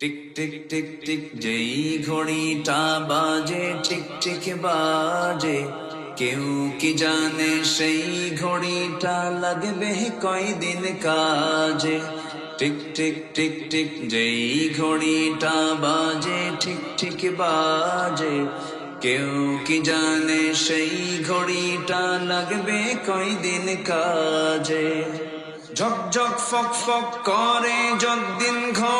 Tick tick tick tick, যেই ঘড়িটা বাজে ঠিক ঠিক বাজে। কেউ কি জানে সেই ঘড়িটা লাগবে কয়দিন কাজে? টিক টিক টিক টিক, যেই ঘড়িটা বাজে ঠিক ঠিক বাজে। কেউ কি জানে সেই ঘড়িটা লাগবে কয়দিন কাজে? ঝকঝক, ফক ফক করে যদ্দিন ঘড়ির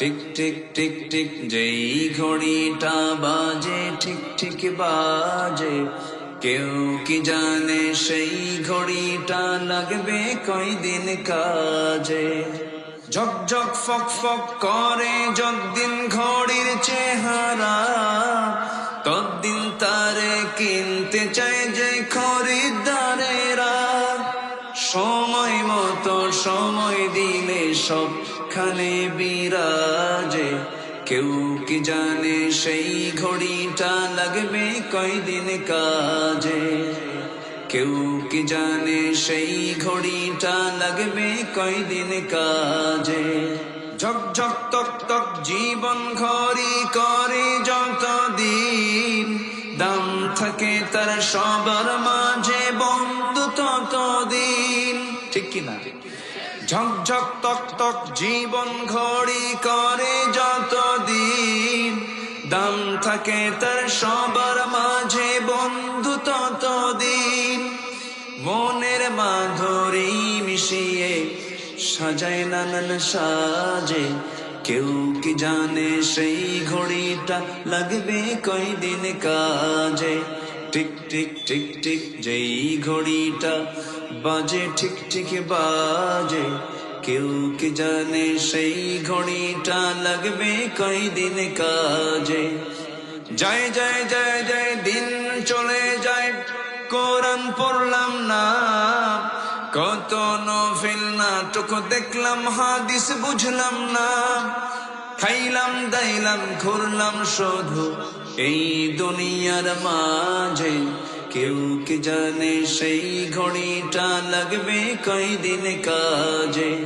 টিক টিক টিক টিক, যেই ঘড়িটা বাজে ঠিক ঠিক বাজে। কেউ কি জানে সেই ঘড়িটা লাগবে কয়দিন কাজে? ঝকঝক ফক ফক করে যদ্দিন ঘড়ির চেহারা তদ্দিন তারে কিনতে চায় যে খরিদ্দারেরা। সময় মতো সময় দিলে সবখানে বিরাজে, কেউ কি জানে সেই ঘড়িটা লাগবে কয়দিন কাজে? কেউ কি জানে সেই ঘড়িটা লাগবে কয়দিন কাজে? ঝকঝক তক তক জীবন ঘড়ি করে যত দিন, দাম থাকে তার সবার মাঝে বন্ধু তত দিন। ঠিক কিনা? ঝকঝক তক তক জীবন ঘড়ি করে যত দিন দাম থাকে তার সবার মাঝে বন্ধু তত দিন মনের মাধুরী মিশিয়ে সাজায় নানান সাজে। কেউ কি জানে সেই ঘড়িটা লাগবে কয়দিন কাজে? টিক টিক টিক টিক, যেই ঘড়িটা বাজে ঠিক ঠিক বাজে। কেউ কি জানে সেই ঘড়িটা লাগবে কয়দিন কাজে? যায় যায় যায় যায়, দিন চলে যায়, কোরআন পড়লাম না। কত নফিল নাটক দেখলাম, হাদিস বুঝলাম না। খাইলাম, দাইলাম, ঘুরলাম শুধু এই দুনিয়ার মাঝে। কেউ কি জানে সেই ঘড়িটা লাগবে কয়দিন কাজে?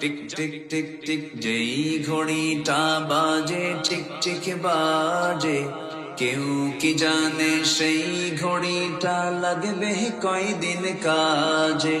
টিক টিক টিক টিক, যেই ঘড়িটা বাজে ঠিক ঠিক বাজে। কেউ কি জানে সেই ঘড়িটা লাগবে কয়দিন কাজে?